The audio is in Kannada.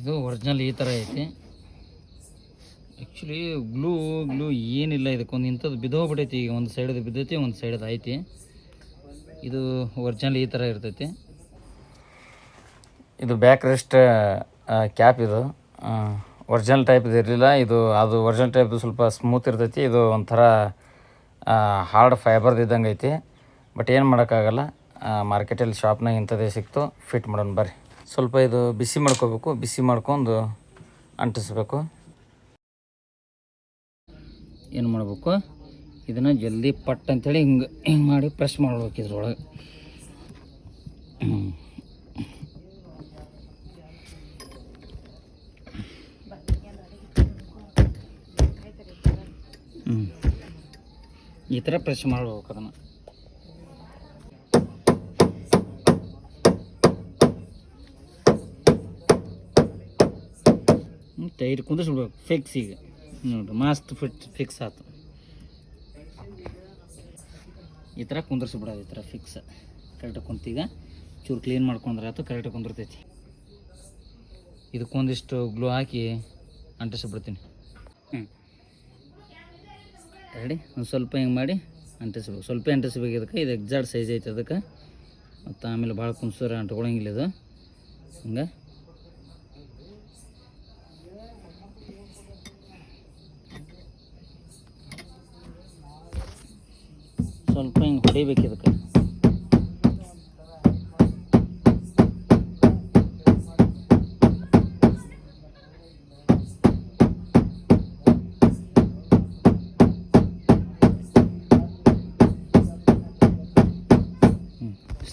ಇದು ಒರಿಜಿನಲ್ ಈ ಥರ ಐತಿ. ಆ್ಯಕ್ಚುಲಿ ಗ್ಲೂ ಗ್ಲೂ ಏನಿಲ್ಲ ಇದಕ್ಕೊಂದು ಇಂಥದ್ದು ಬಿದ್ದೋಗ್ಬಿಟ್ಟೈತಿ ಈಗ ಒಂದು ಸೈಡದು ಬಿದ್ದೈತಿ, ಒಂದು ಸೈಡದು ಐತಿ ಇದು ಒರಿಜಿನಲ್ ಈ ಥರ ಇರ್ತೈತಿ. ಇದು ಬ್ಯಾಕ್ ರೆಸ್ಟ್ ಕ್ಯಾಪ್ ಇದು. ಒರಿಜಿನಲ್ ಟೈಪ್ ಇರಲಿಲ್ಲ. ಇದು, ಅದು ಒರಿಜಿನಲ್ ಟೈಪ್ ಸ್ವಲ್ಪ ಸ್ಮೂತ್ ಇರ್ತೈತಿ. ಇದು ಒಂಥರ ಹಾರ್ಡ್ ಫೈಬರ್ದು ಇದ್ದಂಗೆ ಐತಿ ಬಟ್ ಏನು ಮಾಡೋಕ್ಕಾಗಲ್ಲ. ಮಾರ್ಕೆಟಲ್ಲಿ ಶಾಪ್ನಾಗ ಇಂಥದ್ದೇ ಸಿಕ್ತು. ಫಿಟ್ ಮಾಡೋಣ ಬರ್ರಿ. ಸ್ವಲ್ಪ ಇದು ಬಿಸಿ ಮಾಡ್ಕೋಬೇಕು. ಬಿಸಿ ಮಾಡ್ಕೊಂಡು ಅಂಟಿಸ್ಬೇಕು. ಏನು ಮಾಡಬೇಕು? ಇದನ್ನು ಜಲ್ದಿ ಪಟ್ ಅಂತೇಳಿ ಹಿಂಗೆ ಹಿಂಗೆ ಮಾಡಿ ಪ್ರೆಸ್ ಮಾಡ್ಬೇಕು ಇದ್ರೊಳಗೆ. ಈ ಥರ ಪ್ರೆಸ್ ಮಾಡ್ಬೇಕು ಅದನ್ನು. ಟೈಟ್ ಕುಂದಿಸ್ಬಿಡ್ಬೇಕು ಫಿಕ್ಸ್ ಈಗ. ನೋಡ್ರಿ ಮಸ್ತ್ ಫಿಟ್ ಫಿಕ್ಸ್ ಆಯ್ತು ಈ ಥರ ಕುಂದಿರ್ಸ್ಬಿಡೋದು ಈ ಥರ ಫಿಕ್ಸ್ ಕರೆಕ್ಟಾಗಿ ಕುಂತೀಗ, ಚೂರು ಕ್ಲೀನ್ ಮಾಡ್ಕೊಂಡ್ರೆ ಆಯ್ತು ಕರೆಕ್ಟಾಗಿ ಕುಂದಿರ್ತೈತಿ. ಇದಕ್ಕೊಂದಿಷ್ಟು ಗ್ಲೂ ಹಾಕಿ ಅಂಟಿಸ್ಬಿಡ್ತೀನಿ ಹ್ಞೂ ರೆಡಿ ಒಂದು ಸ್ವಲ್ಪ ಹಿಂಗೆ ಮಾಡಿ ಅಂಟಿಸ್ಬೇಕು. ಸ್ವಲ್ಪ ಅಂಟಿಸ್ಬೇಕು ಇದಕ್ಕೆ. ಇದು ಎಕ್ಸಾಕ್ಟ್ ಸೈಜ್ ಐತೆ ಅದಕ್ಕೆ. ಮತ್ತು ಆಮೇಲೆ ಭಾಳ ಕುಂಸೂರ ಅಂಟ್ಕೊಳಂಗಿಲ್ಲ ಇದು. ಹಿಂಗೆ. ಸ್ವಲ್ಪ ಹಿಂಗೆ ಹೊಡಿಬೇಕು ಇದಕ್ಕೆ